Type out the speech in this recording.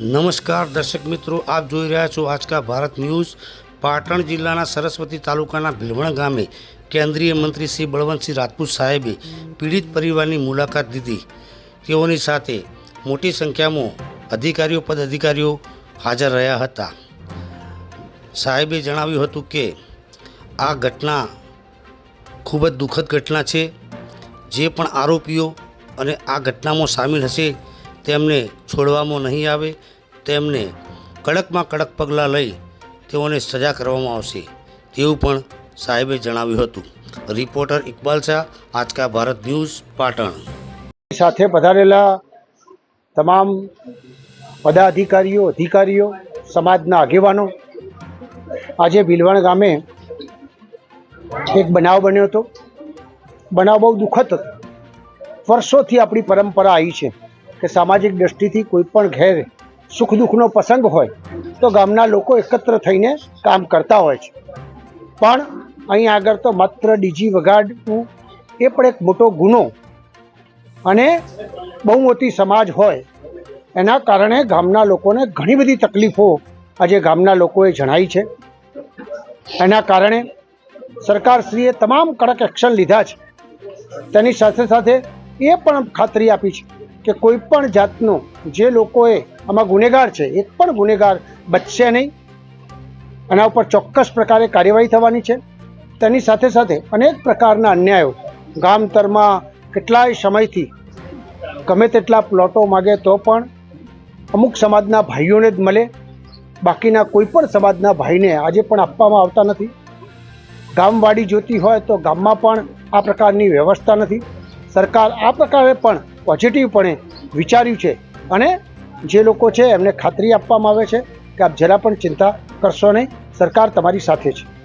નમસ્કાર દર્શક મિત્રો, આપ જોઈ રહ્યા છો આજકા ભારત ન્યૂઝ. પાટણ જિલ્લાના સરસ્વતી તાલુકાના ભીલવણ ગામે કેન્દ્રીય મંત્રી શ્રી બળવંતસિંહ રાજપૂત સાહેબે પીડિત પરિવારની મુલાકાત લીધી. તેઓની સાથે મોટી સંખ્યામાં અધિકારીઓ પદ અધિકારીઓ હાજર રહ્યા હતા. સાહેબે જણાવ્યું હતું કે, આ ઘટના ખૂબ જ દુઃખદ ઘટના છે. જે પણ આરોપીઓ અને આ ઘટનામાં સામેલ હશે તેમને છોડવામાં નહીં આવે, તેમને કડકમાં કડક પગલાં લઈ તેઓને સજા કરવામાં આવશે. તેવું પણ સાહેબે જણાવ્યું હતું. Reporter Iqbal Shah Aajka Bharat news, Patan. સાથે પધારેલા તમામ પદાધિકારીઓ, અધિકારીઓ, સમાજના આગેવાનો, આજે ભીલવાણ ગામે એક બનાવ બન્યો હતો. બનાવ બહુ દુઃખદ હતો વર્ષોથી આપણી પરંપરા આવી છે. કે સામાજિક દ્રષ્ટિથી કોઈ પણ ઘેર સુખ દુઃખનો પ્રસંગ હોય, તો ગામના લોકો એકત્ર થઈને કામ કરતા હોય છે. પણ અહીં આગળ તો માત્ર ડીજી વગાડવું એ પણ એક મોટો ગુનો અને બહુ મોટી સમાજ હોય, એના કારણે ગામના લોકોને ઘણી બધી તકલીફો આજે ગામના લોકોએ જણાવી છે. એના કારણે સરકારશ્રીએ તમામ કડક એક્શન લીધા છે. તેની સાથે સાથે એ પણ ખાતરી આપી છે કે કોઈ પણ જાતનો જે લોકોએ આમાં ગુનેગાર છે, એક પણ ગુનેગાર બચશે નહીં. આના ઉપર ચોક્કસ પ્રકારે કાર્યવાહી થવાની છે. તેની સાથે સાથે અનેક પ્રકારના અન્યાયો ગામતરમાં કેટલાય સમયથી ગમે તેટલા પ્લોટો માગે તો પણ અમુક સમાજના ભાઈઓને જ મળે. બાકીના કોઈ પણ સમાજના ભાઈને આજે પણ આપવામાં આવતા નથી. ગામવાડી જોતી હોય તો ગામમાં પણ આ પ્રકારની વ્યવસ્થા નથી. સરકાર આ પ્રકારે પણ પોઝિટિવપણે વિચાર્યું છે અને જે લોકો છે એમને ખાતરી આપવામાં આવે છે કે આપ જરા પણ ચિંતા કરશો નહીં. સરકાર તમારી સાથે છે.